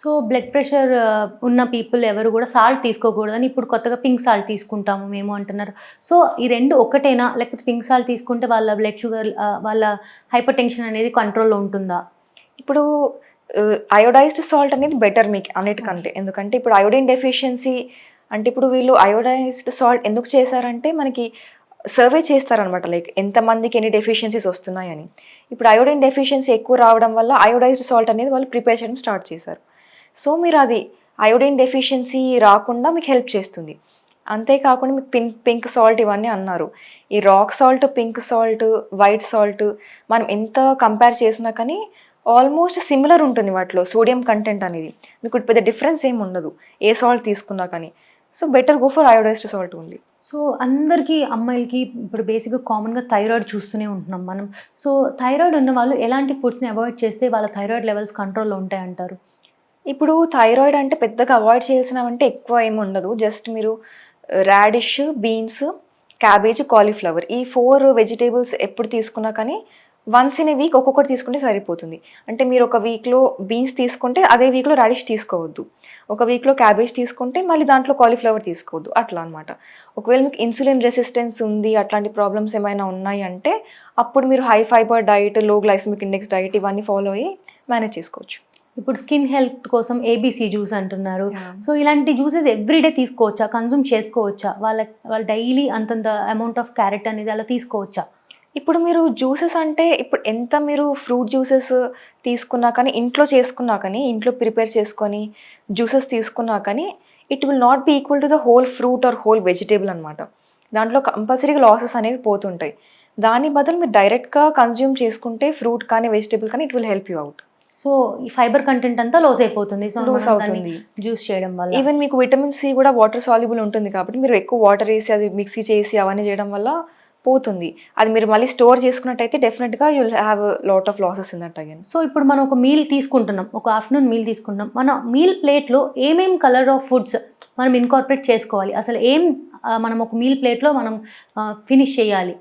So blood pressure ఉన్న people ఎవరు కూడా సాల్ట్ తీసుకోకూడదని ఇప్పుడు కొత్తగా పింక్ సాల్ట్ తీసుకుంటాము మేము అంటున్నారు. సో ఈ రెండు ఒకటేనా లేకపోతే పింక్ సాల్ట్ తీసుకుంటే వాళ్ళ బ్లడ్ షుగర్ వాళ్ళ హైపర్ టెన్షన్ అనేది కంట్రోల్లో ఉంటుందా? ఇప్పుడు అయోడైజ్డ్ సాల్ట్ అనేది బెటర్ మీకు అన్నిటికంటే. ఎందుకంటే ఇప్పుడు అయోడిన్ డెఫిషియన్సీ అంటే ఇప్పుడు వీళ్ళు అయోడైజ్డ్ సాల్ట్ ఎందుకు చేశారంటే మనకి సర్వే చేస్తారనమాట లైక్ ఎంతమందికి ఎన్ని డెఫిషియన్సీస్ వస్తున్నాయని. ఇప్పుడు అయోడిన్ డెఫిషియన్సీ ఎక్కువ రావడం వల్ల అయోడైజ్డ్ సాల్ట్ అనేది వాళ్ళు ప్రిపేర్ చేయడం స్టార్ట్ చేశారు. సో మీరు అది అయోడిన్ డెఫిషియన్సీ రాకుండా మీకు హెల్ప్ చేస్తుంది. అంతేకాకుండా మీకు పింక్ పింక్ సాల్ట్ ఇవన్నీ అన్నారు. ఈ rock salt pink salt white salt మనం ఎంత కంపేర్ చేసినా కానీ ఆల్మోస్ట్ సిమిలర్ ఉంటుంది వాటిలో సోడియం కంటెంట్ అనేది. మీకు పెద్ద డిఫరెన్స్ ఏమి ఉండదు. ఏ సాల్ట్ తీసుకున్నా కానీ. So better go for iodized salt ఉంది సో అందరికీ అమ్మాయిలకి ఇప్పుడు బేసిక్గా కామన్గా థైరాయిడ్ చూస్తూనే ఉంటున్నాం మనం. సో థైరాయిడ్ ఉన్న వాళ్ళు ఎలాంటి ఫుడ్స్ని అవాయిడ్ చేస్తే వాళ్ళ థైరాయిడ్ లెవెల్స్ కంట్రోల్లో ఉంటాయంటారు? ఇప్పుడు థైరాయిడ్ అంటే పెద్దగా అవాయిడ్ చేయాల్సినవంటే ఎక్కువ ఏమి ఉండదు. జస్ట్ మీరు రాడిష్ బీన్స్ క్యాబేజ్ కాలీఫ్లవర్ ఈ ఫోర్ వెజిటేబుల్స్ ఎప్పుడు తీసుకున్నా కానీ వన్స్ ఇన్ ఏ వీక్ ఒక్కొక్కటి తీసుకుంటే సరిపోతుంది. అంటే మీరు ఒక వీక్లో బీన్స్ తీసుకుంటే అదే వీక్లో రాడిష్ తీసుకోవద్దు. ఒక వీక్లో క్యాబేజ్ తీసుకుంటే మళ్ళీ దాంట్లో కాలీఫ్లవర్ తీసుకోవద్దు. అట్లా అనమాట ఒకవేళ మీకు ఇన్సులిన్ రెసిస్టెన్స్ ఉంది అట్లాంటి ప్రాబ్లమ్స్ ఏమైనా ఉన్నాయి అంటే అప్పుడు మీరు హై ఫైబర్ డైట్లో గ్లైసమిక్ ఇండెక్స్ డైట్ ఇవన్నీ ఫాలో అయ్యి మేనేజ్ చేసుకోవచ్చు. ఇప్పుడు స్కిన్ హెల్త్ కోసం ఏబీసీ జ్యూస్ అంటున్నారు. సో ఇలాంటి జ్యూసెస్ ఎవ్రీడే తీసుకోవచ్చా? కన్సూమ్ చేసుకోవచ్చా? వాళ్ళ వాళ్ళ డైలీ అంతంత అమౌంట్ ఆఫ్ క్యారెట్ అనేది అలా తీసుకోవచ్చా? ఇప్పుడు మీరు జ్యూసెస్ అంటే ఇప్పుడు ఎంత మీరు ఫ్రూట్ జ్యూసెస్ తీసుకున్నా కానీ ఇంట్లో చేసుకున్నా కానీ ఇంట్లో ప్రిపేర్ చేసుకొని జ్యూసెస్ తీసుకున్నా కానీ it will not be equal to the whole fruit or whole vegetable అనమాట దాంట్లో కంపల్సరీగా లాసెస్ అనేవి పోతుంటాయి. దాని బదులు మీరు డైరెక్ట్గా కన్జ్యూమ్ చేసుకుంటే ఫ్రూట్ కానీ వెజిటేబుల్ కానీ it will help you out. So ఈ ఫైబర్ కంటెంట్ అంతా లాస్ అయిపోతుంది. సో లూస్ అవుతుంది. జ్యూస్ చేయడం వల్ల. ఈవెన్ మీకు విటమిన్ సి కూడా వాటర్ సాల్యుబుల్ ఉంటుంది కాబట్టి మీరు ఎక్కువ వాటర్ వేసి అది మిక్సీ చేసి అవన్నీ చేయడం వల్ల పోతుంది. అది మీరు మళ్ళీ స్టోర్ చేసుకున్నట్టయితే డెఫినెట్గా you will have lot of losses in that again so ఇప్పుడు మనం ఒక మీల్ తీసుకుంటున్నాం. ఒక ఆఫ్టర్నూన్ మీల్ తీసుకుంటున్నాం. మన మీల్ ప్లేట్లో ఏమేం కలర్ ఆఫ్ ఫుడ్స్ మనం ఇన్కార్పొరేట్ చేసుకోవాలి? అసలు ఏం మనం ఒక మీల్ ప్లేట్లో మనం ఫినిష్ చేయాలి?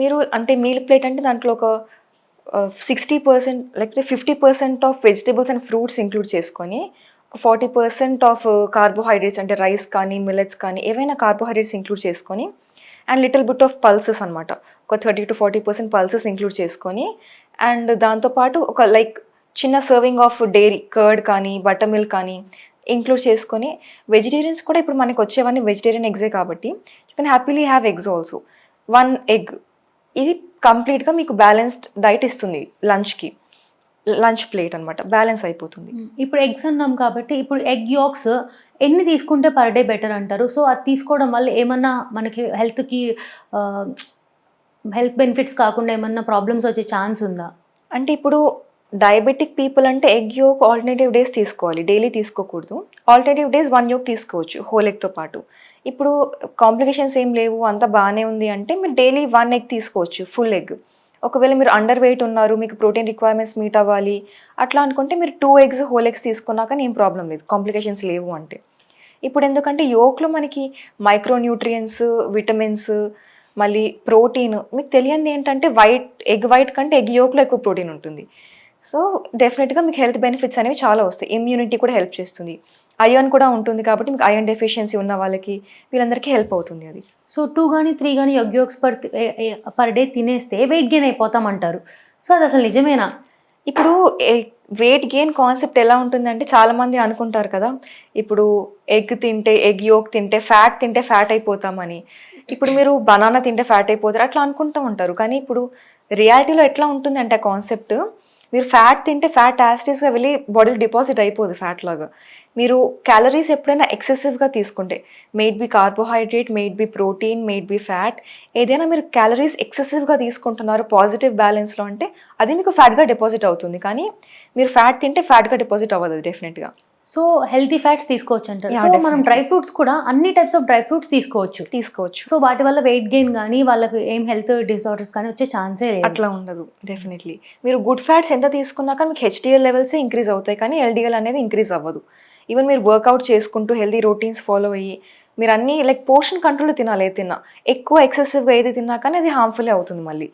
మీరు అంటే మీల్ ప్లేట్ అంటే దాంట్లో ఒక సిక్స్టీ పర్సెంట్ లేకపోతే fifty percent of vegetables and fruits include చేసుకొని ఫార్టీ పర్సెంట్ ఆఫ్ కార్బోహైడ్రేట్స్ అంటే రైస్ కానీ మిల్లెట్స్ కానీ ఏవైనా కార్బోహైడ్రేట్స్ ఇంక్లూడ్ చేసుకొని and little bit of pulses అనమాట ఒక thirty to forty percent pulses include చేసుకొని అండ్ దాంతోపాటు ఒక లైక్ చిన్న సర్వింగ్ ఆఫ్ డైరీ కర్డ్ కానీ బటర్ మిల్క్ కానీ ఇంక్లూడ్ చేసుకొని వెజిటేరియన్స్ కూడా ఇప్పుడు మనకి వచ్చేవన్నీ వెజిటేరియన్ ఎగ్సే కాబట్టి you can happily have eggs also one egg ఇది కంప్లీట్గా మీకు బ్యాలెన్స్డ్ డైట్ ఇస్తుంది లంచ్కి. లంచ్ ప్లేట్ అనమాట బ్యాలెన్స్ అయిపోతుంది. ఇప్పుడు ఎగ్స్ అన్నాం కాబట్టి ఇప్పుడు ఎగ్ యాక్స్ ఎన్ని తీసుకుంటే పర్ డే బెటర్ అంటారు? సో అది తీసుకోవడం వల్ల ఏమన్నా మనకి హెల్త్కి హెల్త్ బెనిఫిట్స్ కాకుండా ఏమన్నా ప్రాబ్లమ్స్ వచ్చే ఛాన్స్ ఉందా? అంటే ఇప్పుడు డయాబెటిక్ పీపుల్ అంటే ఎగ్ యోక్ ఆల్టర్నేటివ్ డేస్ తీసుకోవాలి. డైలీ తీసుకోకూడదు. ఆల్టర్నేటివ్ డేస్ వన్ యోక్ తీసుకోవచ్చు హోల్ ఎగ్తో పాటు. ఇప్పుడు కాంప్లికేషన్స్ ఏం లేవు అంతా బాగానే ఉంది అంటే మీరు డైలీ వన్ ఎగ్ తీసుకోవచ్చు ఫుల్ ఎగ్ ఒకవేళ మీరు అండర్ వెయిట్ ఉన్నారు మీకు ప్రోటీన్ రిక్వైర్మెంట్స్ మీట్ అవ్వాలి అట్లా అనుకుంటే మీరు టూ ఎగ్స్ హోల్ ఎగ్స్ తీసుకున్నాక ఏం ప్రాబ్లం లేదు. కాంప్లికేషన్స్ లేవు అంటే. ఇప్పుడు ఎందుకంటే యోక్లో మనకి మైక్రోన్యూట్రియన్స్ విటమిన్స్ మళ్ళీ ప్రోటీన్ మీకు తెలియంది ఏంటంటే వైట్ ఎగ్ వైట్ కంటే ఎగ్ యోక్లో ఎక్కువ ప్రోటీన్ ఉంటుంది. సో డెఫినెట్గా మీకు హెల్త్ బెనిఫిట్స్ అనేవి చాలా వస్తాయి. ఇమ్యూనిటీ కూడా హెల్ప్ చేస్తుంది. అయాన్ కూడా ఉంటుంది కాబట్టి మీకు అయాన్ డెఫిషియన్సీ ఉన్న వాళ్ళకి వీళ్ళందరికీ హెల్ప్ అవుతుంది అది. సో టూ కానీ త్రీ కానీ egg yolks per per day తినేస్తే వెయిట్ గెయిన్ అయిపోతామంటారు. సో అది అసలు నిజమేనా? ఇప్పుడు వెయిట్ గెయిన్ కాన్సెప్ట్ ఎలా ఉంటుందంటే చాలా మంది అనుకుంటారు కదా ఇప్పుడు ఎగ్ తింటే ఎగ్ యోక్ తింటే ఫ్యాట్ తింటే ఫ్యాట్ అయిపోతామని. ఇప్పుడు మీరు బనానా తింటే ఫ్యాట్ అయిపోతారు అట్లా అనుకుంటూ ఉంటారు. కానీ ఇప్పుడు రియాలిటీలో ఎట్లా ఉంటుంది అంటే కాన్సెప్ట్ మీరు ఫ్యాట్ తింటే ఫ్యాట్ యాస్టీస్గా వెళ్ళి బాడీలో డిపాజిట్ అయిపోదు ఫ్యాట్ లాగా. మీరు క్యాలరీస్ ఎప్పుడైనా ఎక్సెసివ్గా తీసుకుంటే maybe carbohydrate maybe protein maybe fat ఏదైనా మీరు క్యాలరీస్ ఎక్సెసివ్గా తీసుకుంటున్నారు పాజిటివ్ బ్యాలెన్స్లో అంటే అది మీకు ఫ్యాట్గా డిపాజిట్ అవుతుంది. కానీ మీరు ఫ్యాట్ తింటే ఫ్యాట్గా డిపాజిట్ అవ్వదు అది డెఫినెట్గా సో హెల్తీ ఫ్యాట్స్ తీసుకోవచ్చు అంటారు. సో మనం. డ్రై ఫ్రూట్స్ కూడా అన్ని టైప్స్ ఆఫ్ డ్రై ఫ్రూట్స్ తీసుకోవచ్చు. తీసుకోవచ్చు. సో వాటి వల్ల వెయిట్ గెయిన్ కానీ వాళ్ళకి ఏం హెల్త్ డిసార్డర్స్ కానీ వచ్చే ఛాన్సే లేదు. అట్లా ఉండదు డెఫినెట్లీ మీరు గుడ్ ఫ్యాట్స్ ఎంత తీసుకున్నాక మీకు హెచ్డిఎల్ లెవెల్సే ఇంక్రీజ్ అవుతాయి కానీ ఎల్డిఎల్ అనేది ఇంక్రీజ్ అవ్వదు. ఈవెన్ మీరు వర్కౌట్ చేసుకుంటూ హెల్దీ రొటీన్స్ ఫాలో అయ్యి మీరు అన్నీ లైక్ పోర్షన్ కంట్రోల్ తినాలి ఏది తిన్నా. ఎక్కువ ఎక్సెసివ్గా ఏది తిన్నా కానీ అది హార్మ్ఫుల్లే అవుతుంది మళ్ళీ.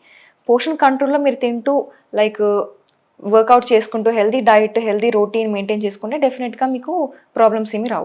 పోర్షన్ కంట్రోల్లో మీరు తింటూ లైక్ వర్కౌట్ చేసుకుంటూ healthy diet healthy routine maintain చేసుకుంటే డెఫినెట్గా మీకు ప్రాబ్లమ్స్ ఏమి రావు.